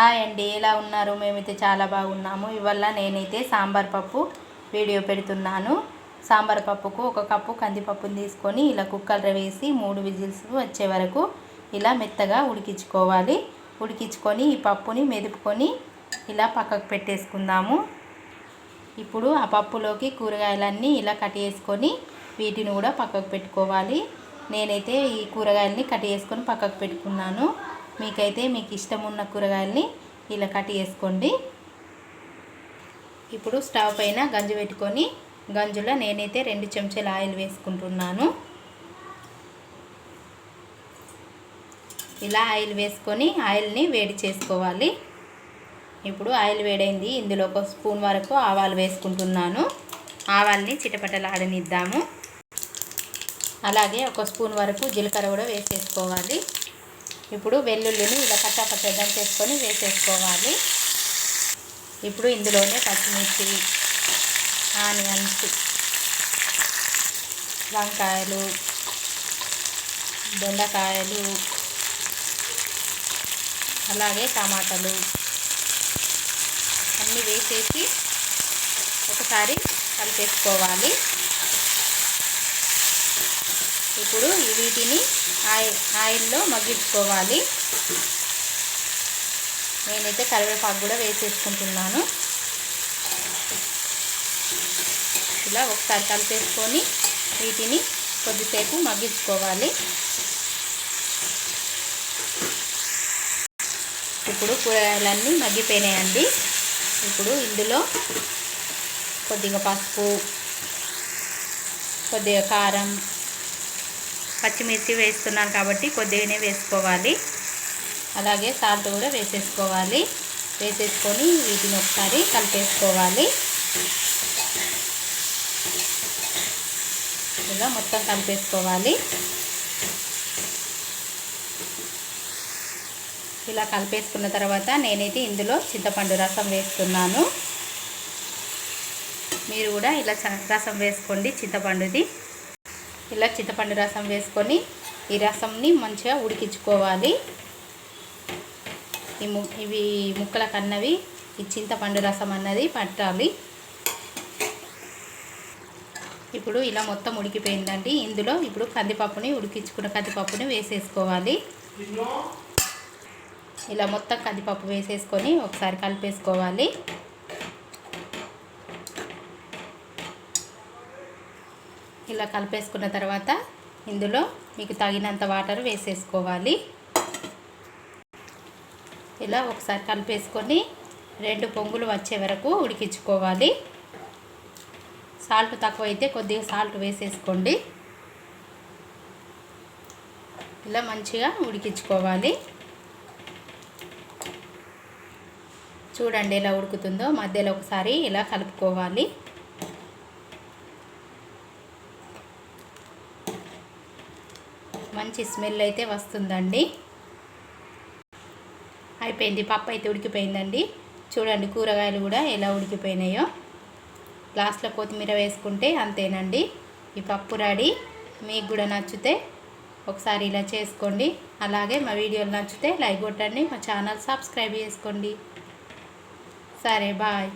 Hi అండి ఎలా ఉన్నారు? మేమైతే చాలా బాగున్నాము. ఇవల్ల నేనైతే సాంబార్ పప్పు వీడియో పెడుతున్నాను. సాంబార్ పప్పుకు ఒక కప్పు కందిపప్పుని తీసుకొని ఇలా కుక్కర్లో వేసి మూడు విజిల్స్ వచ్చే వరకు ఇలా మెత్తగా ఉడికించుకోవాలి. ఉడికించుకొని ఈ పప్పుని మెదుపుకొని ఇలా పక్కకు పెట్టేసుకుందాము. ఇప్పుడు ఆ పప్పులోకి కూరగాయలన్నీ ఇలా కట్ చేసుకొని వీటిని కూడా పక్కకు పెట్టుకోవాలి. నేనైతే ఈ కూరగాయలని కట్ చేసుకొని పక్కకు పెట్టుకున్నాను. మీకైతే మీకు ఇష్టం ఉన్న కూరగాయల్ని ఇలా కట్ చేసుకోండి. ఇప్పుడు స్టవ్ పైన గంజు పెట్టుకొని గంజులో నేనైతే రెండు చెంచాల ఆయిల్ వేసుకుంటున్నాను. ఇలా ఆయిల్ వేసుకొని ఆయిల్ని వేడి చేసుకోవాలి. ఇప్పుడు ఆయిల్ వేడైంది. ఇందులో ఒక స్పూన్ వరకు ఆవాలు వేసుకుంటున్నాను. ఆవాల్ని చిటపటలాడనిద్దాము. అలాగే ఒక స్పూన్ వరకు జీలకర్ర కూడా వేసేసుకోవాలి. ఇప్పుడు వెల్లుల్లిని ఇలా కచ్చాపచ్చ దంచేసుకొని వేసేసుకోవాలి. ఇప్పుడు ఇందులోనే పచ్చిమిర్చి ఆనియన్స్ వంకాయలు దొండకాయలు అలాగే టమాటాలు అన్నీ వేసేసి ఒకసారి కలిపేసుకోవాలి. ఇప్పుడు వీటిని ఆయిల్ ఆయిల్లో మగ్గించుకోవాలి. నేనైతే కరివేపాకు కూడా వేసేసుకుంటున్నాను. ఇలా ఒకసారి కలిపేసుకొని వీటిని కొద్దిసేపు మగ్గించుకోవాలి. ఇప్పుడు కూరగాయలన్నీ మగ్గిపోయినాయండి. ఇప్పుడు ఇందులో కొద్దిగా పసుపు కొద్దిగా కారం పచ్చిమిర్చి వేస్తున్నాను కాబట్టి కొద్దిగానే వేసుకోవాలి. అలాగే సాల్ట్ కూడా వేసేసుకోవాలి. వేసేసుకొని వీటిని ఒకసారి కలిపేసుకోవాలి. ఇలా మొత్తం కలిపేసుకోవాలి. ఇలా కలిపేసుకున్న తర్వాత నేనైతే ఇందులో చింతపండు రసం వేస్తున్నాను. మీరు కూడా ఇలా రసం వేసుకోండి చింతపండుది. ఇలా చింతపండు రసం వేసుకొని ఈ రసంని మంచిగా ఉడికించుకోవాలి. ఈ ము ఇవి ముక్కల కన్నవి ఈ చింతపండు రసం అన్నది పట్టాలి. ఇప్పుడు ఇలా మొత్తం ఉడికిపోయిందండి. ఇందులో ఇప్పుడు కందిపప్పుని ఉడికించుకున్న కందిపప్పుని వేసేసుకోవాలి. ఇలా మొత్తం కందిపప్పు వేసేసుకొని ఒకసారి కలిపేసుకోవాలి. ఇలా కలిపేసుకున్న తర్వాత ఇందులో మీకు తగినంత వాటర్ వేసేసుకోవాలి. ఇలా ఒకసారి కలిపేసుకొని రెండు పొంగులు వచ్చే వరకు ఉడికించుకోవాలి. సాల్ట్ తక్కువ అయితే కొద్దిగా సాల్ట్ వేసేసుకోండి. ఇలా మంచిగా ఉడికించుకోవాలి. చూడండి ఎలా ఉడుకుతుందో మధ్యలో ఒకసారి ఇలా కలుపుకోవాలి. మంచి స్మెల్ అయితే వస్తుందండి. అయిపోయింది. పప్పు అయితే ఉడికిపోయిందండి. చూడండి కూరగాయలు కూడా ఎలా ఉడికిపోయినాయో. లాస్ట్లో కొత్తిమీర వేసుకుంటే అంతేనండి. ఈ పప్పు రెడీ. మీకు కూడా నచ్చితే ఒకసారి ఇలా చేసుకోండి. అలాగే మా వీడియోలు నచ్చితే లైక్ కొట్టండి. మా ఛానల్ సబ్స్క్రైబ్ చేసుకోండి. సరే బాయ్.